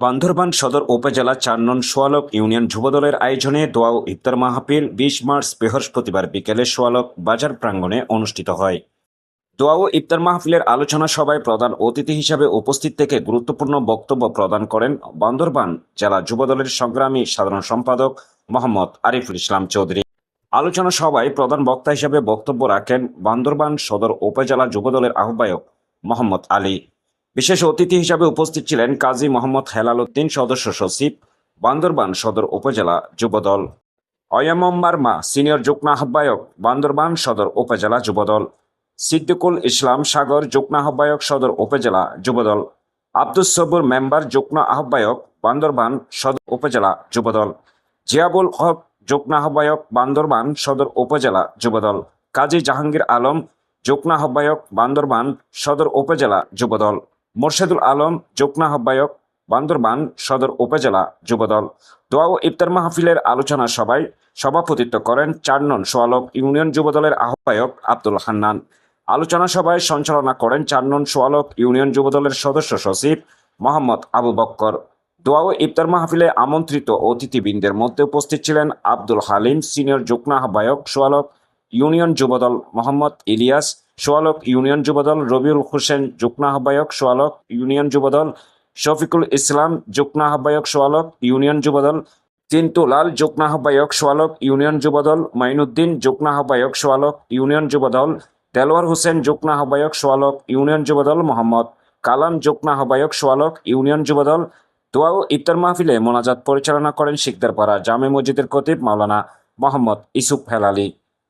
বান্দরবান সদর উপজেলা চার নং সোয়ালক ইউনিয়ন যুবদলের আয়োজনে দোয়া ও ইফতার মাহফিল বিশ মার্চ বৃহস্পতিবার বিকেলে সোয়ালক বাজার প্রাঙ্গণে অনুষ্ঠিত হয়। দোয়া ও ইফতার মাহফিলের আলোচনা সভায় প্রধান অতিথি হিসাবে উপস্থিত থেকে গুরুত্বপূর্ণ বক্তব্য প্রদান করেন বান্দরবান জেলা যুবদলের সংগ্রামী সাধারণ সম্পাদক মোহাম্মদ আরিফুল ইসলাম চৌধুরী। আলোচনা সভায় প্রধান বক্তা হিসেবে বক্তব্য রাখেন বান্দরবান সদর উপজেলা যুবদলের আহ্বায়ক মোহাম্মদ আলী। বিশেষ অতিথি হিসাবে উপস্থিত ছিলেন কাজী মোহাম্মদ হেলাল উদ্দিন সদস্য সচিব, বান্দরবান সদর উপজেলা যুবদল। অয়মম মার্মা সিনিয়র যুগ্ম আহ্বায়ক, বান্দরবান সদর উপজেলা যুবদল। সিদ্দিকুল ইসলাম সাগর যুগ্ম আহ্বায়ক, সদর উপজেলা যুবদল। আব্দুস সবুর মেম্বার যুগ্ম আহ্বায়ক, বান্দরবান সদর উপজেলা যুবদল। জিয়াবুল হক যুগ্ম আহ্বায়ক, বান্দরবান সদর উপজেলা যুবদল। কাজী জাহাঙ্গীর আলম যুগ্ম আহ্বায়ক, বান্দরবান সদর উপজেলা যুবদল। মোর্শেদুল আলম যুগ্ম আহ্বায়ক, বান্দরবান সদর উপজেলা যুবদল। দোয়া ও ইফতার মাহফিলের আলোচনা সভায় সভাপতিত্ব করেন চার নং সোয়ালক ইউনিয়ন যুবদলের আহ্বায়ক আব্দুল হান্নান। আলোচনা সভায় সঞ্চালনা করেন চার নং সোয়ালক ইউনিয়ন যুবদলের সদস্য সচিব মোহাম্মদ আবু বক্কর। দোয়া ও ইফতার মাহফিলে আমন্ত্রিত অতিথিবৃন্দের মধ্যে উপস্থিত ছিলেন আব্দুল হালিম, সিনিয়র যুগ্ম আহ্বায়ক, সোয়ালক ইউনিয়ন যুবদল মোহাম্মদ ইলিয়াস সোয়ালক ইউনিয়ন যুবদল রবিউল হোসেন যুগ্ম আহ্বায়ক, সোয়ালক ইউনিয়ন যুবদল শফিকুল ইসলাম যুগ্ম আহ্বায়ক, সোয়ালক ইউনিয়ন যুবদল চিন্তুলাল যুগ্ম আহ্বায়ক, সোয়ালক ইউনিয়ন যুবদল মাইনুদ্দিন যুগ্ম আহ্বায়ক, সোয়ালক ইউনিয়ন যুবদল দেলোয়ার হোসেন যুগ্ম আহ্বায়ক, সোয়ালক ইউনিয়ন যুবদল মোহাম্মদ কালাম যুগ্ম আহ্বায়ক, সোয়ালক ইউনিয়ন যুবদল দোয়া ও ইফতার মাহফিলে মোনাজাত পরিচালনা করেন শিকদারপাড়া জামে মসজিদের খতিব মাওলানা মোহাম্মদ ইসুফ হেলালি।